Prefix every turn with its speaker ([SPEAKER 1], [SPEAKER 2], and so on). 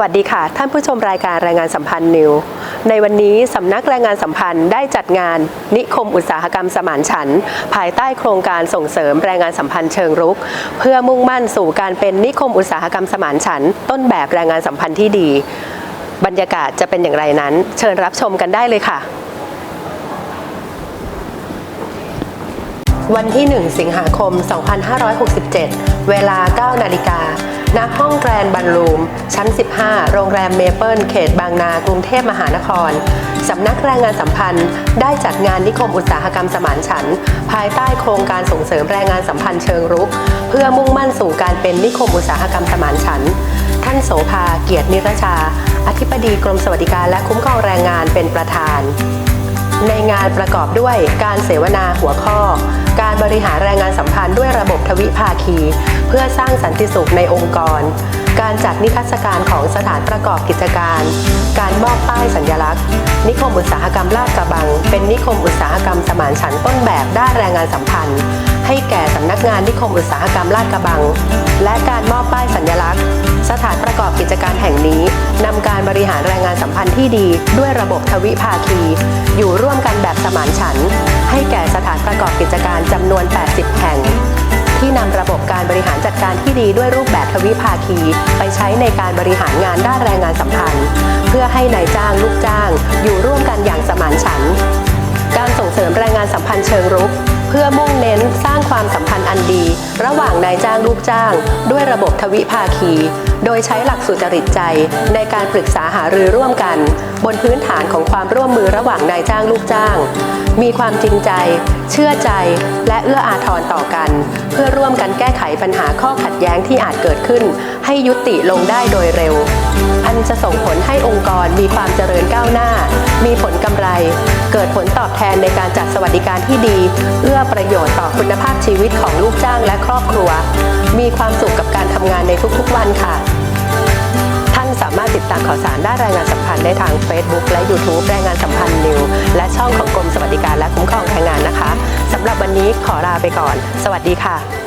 [SPEAKER 1] วัสดีค่ะ ท่านผู้ชมรายการแรงงานสัมพันธ์นิว ในวันนี้สำนักแรงงานสัมพันธ์ได้จัดงาน นิคมอุตสาหกรรมสมานฉันท์ภายใต้โครงการส่งเสริมแรงงานสัมพันธ์เชิงรุก เพื่อมุ่งมั่นสู่การเป็นนิคมอุตสาหกรรมสมานฉันท์ต้นแบบแรงงานสัมพันธ์ที่ดี บรรยากาศจะเป็นอย่างไรนั้น เชิญรับชมกันได้เลยค่ะ วันที่ 1 สิงหาคม 2567 เวลา 9 นาฬิกาณห้องแกรนด์บันลูม ชั้น 15 โรงแรมเมเปิลเขตบางนา กรุงเทพมหานคร สำนักแรงงานสัมพันธ์ ได้จัดงานนิคมอุตสาหกรรมสมานฉันท์ภายใต้โครงการส่งเสริมแรงงานสัมพันธ์เชิงรุก เพื่อมุ่งมั่นสู่การเป็นนิคมอุตสาหกรรมสมานฉันท์ท่านโสภาเกียรตินิรชา อธิบดีกรมสวัสดิการและคุ้มครองแรงงานเป็นประธาน ในงานประกอบด้วยการเสวนาหัวข้อ การบริหารแรงงานสัมพันธ์ด้วยระบบทวิภาคี เพื่อสร้างสันติสุขในองค์กร การจัดนิทรรศการของสถานประกอบกิจการ การมอบป้ายสัญลักษณ์ นิคมอุตสาหกรรมลาดกระบัง เป็นนิคมอุตสาหกรรมสมานฉันต้นแบบด้านแรงงานสัมพันธ์ ให้แก่ นักงานนิคมอุตสาหกรรมลาดกระบัง และการมอบป้ายสัญลักษณ์ สถานประกอบกิจการแห่งนี้นำการบริหารแรงงานสัมพันธ์ที่ดี ด้วยระบบทวิภาคี อยู่ร่วมกันแบบสมานฉันท์ให้แก่สถานประกอบกิจการจำนวน 80 แห่ง ที่นำระบบการบริหารจัดการที่ดีด้วยรูปแบบทวิภาคี ไปใช้ในการบริหารงานด้านแรงงานสัมพันธ์ เพื่อให้นายจ้างลูกจ้าง อยู่ร่วมกันอย่างสมานฉันท์การส่งเสริมแรงงานสัมพันธ์เชิงรุก เพื่อมุ่งเน้นสร้างความสัมพันธ์อันดี ระหว่างนายจ้างลูกจ้าง ด้วยระบบทวิภาคี โดยใช้หลักสุจริตใจในการปรึกษาหารือร่วมกัน บนพื้นฐานของความร่วมมือระหว่างนายจ้างลูกจ้าง มีความจริงใจ เชื่อใจ และเอื้ออาทรต่อกัน เพื่อร่วมกันแก้ไขปัญหาข้อขัดแย้งที่อาจเกิดขึ้น ให้ยุติลงได้โดยเร็ว อันจะส่งผลให้องค์กรมีความเจริญก้าวหน้า มีผลกำไร เกิดผลตอบแทนในการจัดสวัสดิการที่ดี เอื้อประโยชน์ต่อคุณภาพชีวิตของลูกจ้างและครอบครัว มีความสุขกับการทำงานในทุกๆวันค่ะ ท่านสามารถติดตามข่าวสารด้านแรงงานสัมพันธ์ได้ทาง Facebook และ YouTube แรงงานสัมพันธ์นิวและช่องของกรมสวัสดิการและคุ้มครองแรงงานนะคะสำหรับวันนี้ขอลาไปก่อน สวัสดีค่ะ